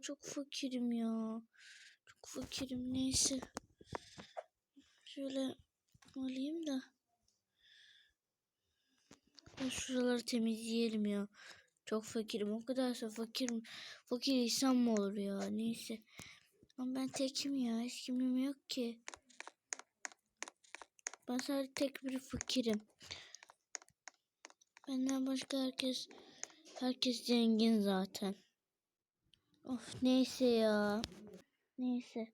çok fakirim ya. Çok fakirim neyse. Şöyle alayım da. Ya şuraları temizleyelim ya. Çok fakirim. O kadarsa fakirim. Fakir insan mı olur ya? Neyse. Ama ben tekim ya. Hiç kimim yok ki. Ben sadece tek bir fakirim. Benden başka herkes herkes zengin zaten. Of neyse ya. Neyse.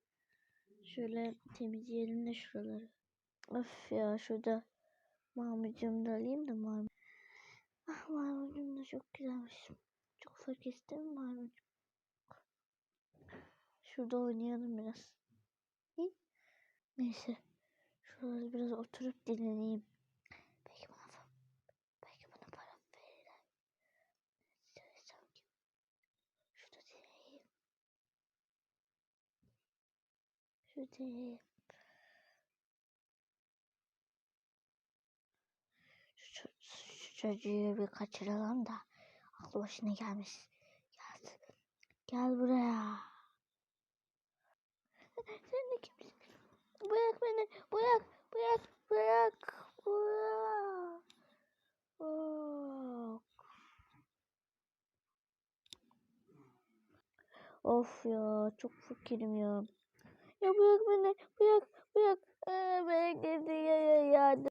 Şöyle temizleyelim de şuraları. Of ya şurada marmucumu da alayım da marmut. Ah marmucum da çok güzelmiş. Çok fark istemem marmucum. Şurada oynayalım biraz. Neyse. Şurada biraz oturup dinleneyim. Şurada. Şu, şu çocuğu bir kaçıralım da aklı başına gelmiş. Gel, gel buraya. Sen de kimsin? Bırak beni. Bırak. Bırak. Bırak. Bırak. Bırak. Of ya çok fakirim ya. Ya bırak beni. Bırak. Bırak. Ben ya yardım.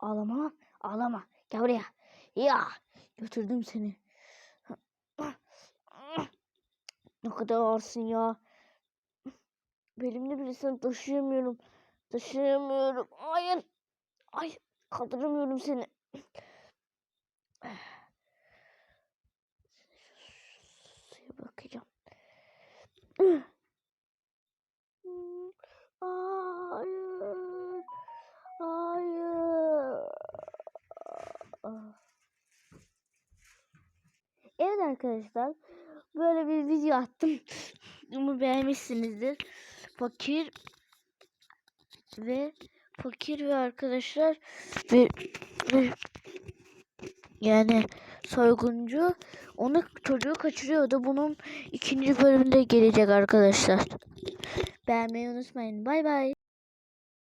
Ağlama. Ağlama. Gel buraya. Ya. Götürdüm seni. Ne kadar ağırsın ya. Belimde birisini taşıyamıyorum. Taşıyamıyorum. Hayır. Ay kaldıramıyorum seni. Suya bakacağım. Hayır. Hayır. Evet arkadaşlar. Böyle bir video attım. Umarım beğenmişsinizdir. Fakir ve fakir ve arkadaşlar ve, ve yani soyguncu onu çocuğu kaçırıyordu. Bunun ikinci bölümünde gelecek arkadaşlar. Beğenmeyi unutmayın. Bay bay.